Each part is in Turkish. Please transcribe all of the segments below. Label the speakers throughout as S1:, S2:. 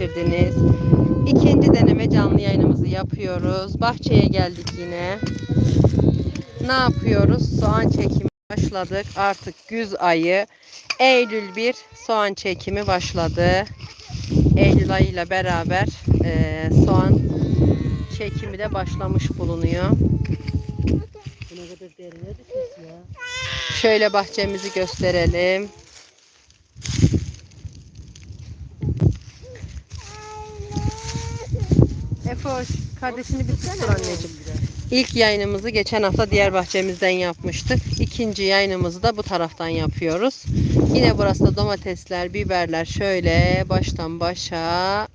S1: getirdiniz. İkinci deneme canlı yayınımızı yapıyoruz. Bahçeye geldik yine. Ne yapıyoruz? Soğan çekimi başladık. Artık güz ayı. Eylül 1 soğan çekimi başladı. Eylül ayıyla beraber eee, soğan çekimi de başlamış bulunuyor. Şöyle bahçemizi gösterelim. Efoş, kardeşini tuttur anneciğim. İlk yayınımızı geçen hafta diğer bahçemizden yapmıştık. İkinci yayınımızı da bu taraftan yapıyoruz. Yine burası da domatesler, biberler şöyle baştan başa.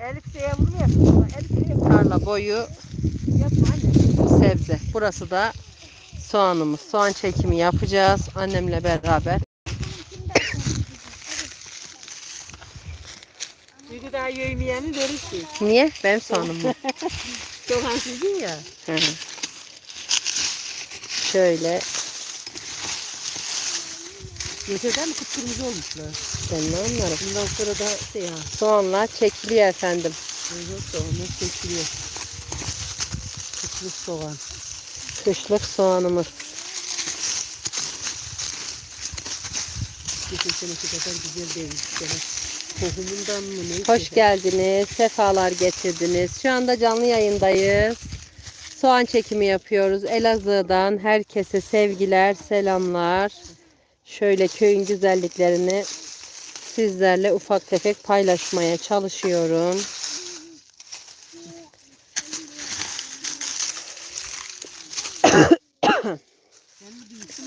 S2: Elif şeye yapma. Elif şeye
S1: Tarla boyu sebze. Burası da soğanımız. Soğan çekimi yapacağız annemle beraber.
S2: Çünkü daha yövmeyeni verirsin.
S1: Niye? Benim soğanım mı?
S2: Soğan sizin ya.
S1: Hı. Şöyle
S2: Yeterden mi kıpkırmızı olmuşlar?
S1: ben ne anlarım.
S2: Bundan sonra da şey ha.
S1: Soğanlar çekiliyor efendim.
S2: Evet soğanlar çekiliyor. Kıpkırmızı soğan.
S1: Kışlık soğanımız.
S2: Geçen seneki kadar güzel değil. Gene tohumundan mı neyse.
S1: Hoş geldiniz. Sefalar getirdiniz. Şu anda canlı yayındayız. Soğan çekimi yapıyoruz. Elazığ'dan herkese sevgiler, selamlar. Şöyle köyün güzelliklerini sizlerle ufak tefek paylaşmaya çalışıyorum.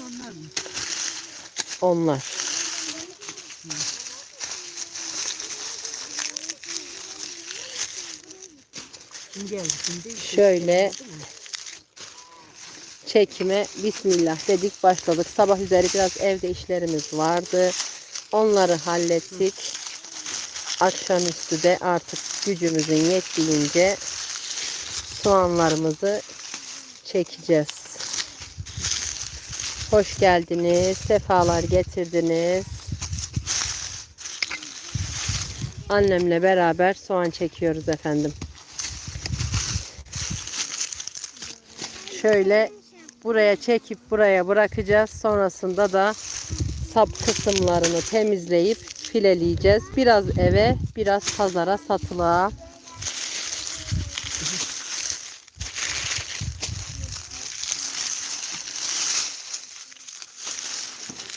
S2: Onlar mı?
S1: Onlar.
S2: Kim geldi şimdi?
S1: Şöyle çekime bismillah dedik başladık. Sabah üzeri biraz evde işlerimiz vardı. Onları hallettik. Akşamüstü de artık gücümüzün yettiğince soğanlarımızı çekeceğiz. Hoş geldiniz. Sefalar getirdiniz. Annemle beraber soğan çekiyoruz efendim. Şöyle buraya çekip buraya bırakacağız. Sonrasında da sap kısımlarını temizleyip fileleyeceğiz. Biraz eve, biraz pazara satılığa.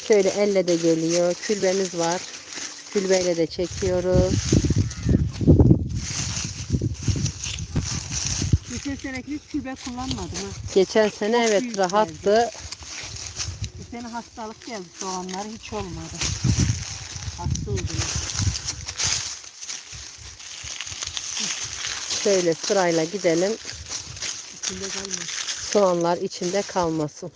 S1: Şöyle elle de geliyor. Külbemiz var. Külbeyle de çekiyoruz.
S2: Seneki hiç kübe kullanmadım ha.
S1: Geçen sene
S2: Çok
S1: evet rahattı.
S2: Bu sene hastalık geldi soğanlar hiç olmadı. Hasta oldular.
S1: Şöyle sırayla gidelim.
S2: İçinde kalmadı.
S1: Soğanlar içinde kalmasın.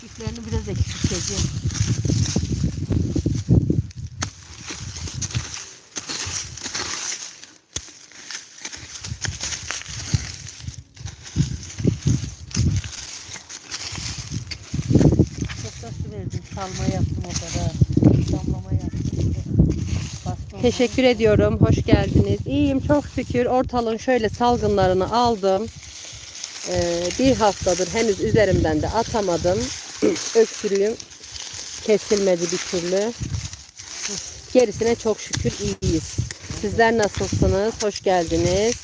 S2: Küçüklerini biraz eksik çekeceğim. Salma yaptım o kadar. Damlama yaptım. Bastım.
S1: Teşekkür ediyorum. Hoş geldiniz. İyiyim çok şükür. Ortalığın şöyle salgınlarını aldım. Ee, bir haftadır henüz üzerimden de atamadım. Öksürüğüm kesilmedi bir türlü. Gerisine çok şükür iyiyiz. Sizler nasılsınız? Hoş geldiniz.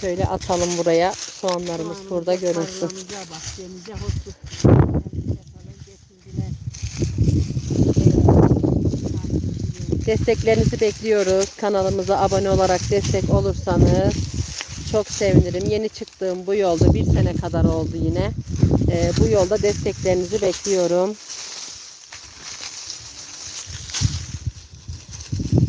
S1: Şöyle atalım buraya. Soğanlarımız
S2: Soğanımız
S1: burada
S2: da
S1: görünsün.
S2: bahçemize.
S1: Desteklerinizi bekliyoruz. Kanalımıza abone olarak destek olursanız çok sevinirim. Yeni çıktığım bu yolda bir sene kadar oldu yine. Ee, bu yolda desteklerinizi bekliyorum.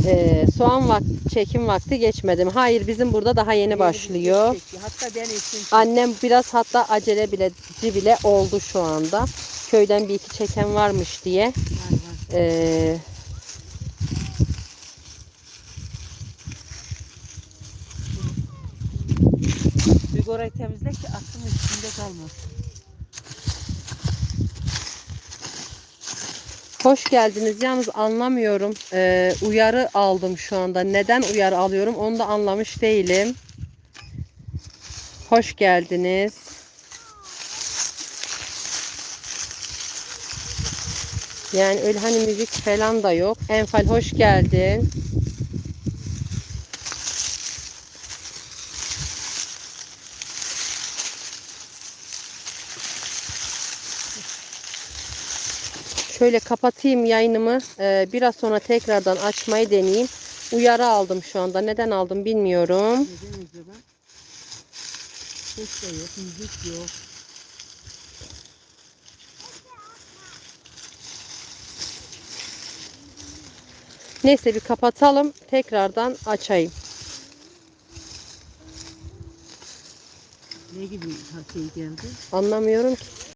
S1: Ee, soğan vakti, çekim vakti geçmedi mi? Hayır bizim burada daha yeni başlıyor.
S2: Hatta ben için
S1: Annem biraz hatta acele bile bile oldu şu anda. Köyden bir iki çeken varmış diye.
S2: var var. Orayı temizle ki aklın üstünde kalmasın.
S1: Hoş geldiniz. Yalnız anlamıyorum. Ee, uyarı aldım şu anda. Neden uyarı alıyorum onu da anlamış değilim. Hoş geldiniz. Yani öyle hani müzik falan da yok. Enfal hoş geldin. Şöyle kapatayım yayınımı. Ee, biraz sonra tekrardan açmayı deneyeyim. Uyarı aldım şu anda. Neden aldım bilmiyorum.
S2: Neden acaba? Ses de yok, müzik yok.
S1: Neyse bir kapatalım. Tekrardan açayım.
S2: Ne gibi şey geldi?
S1: Anlamıyorum ki.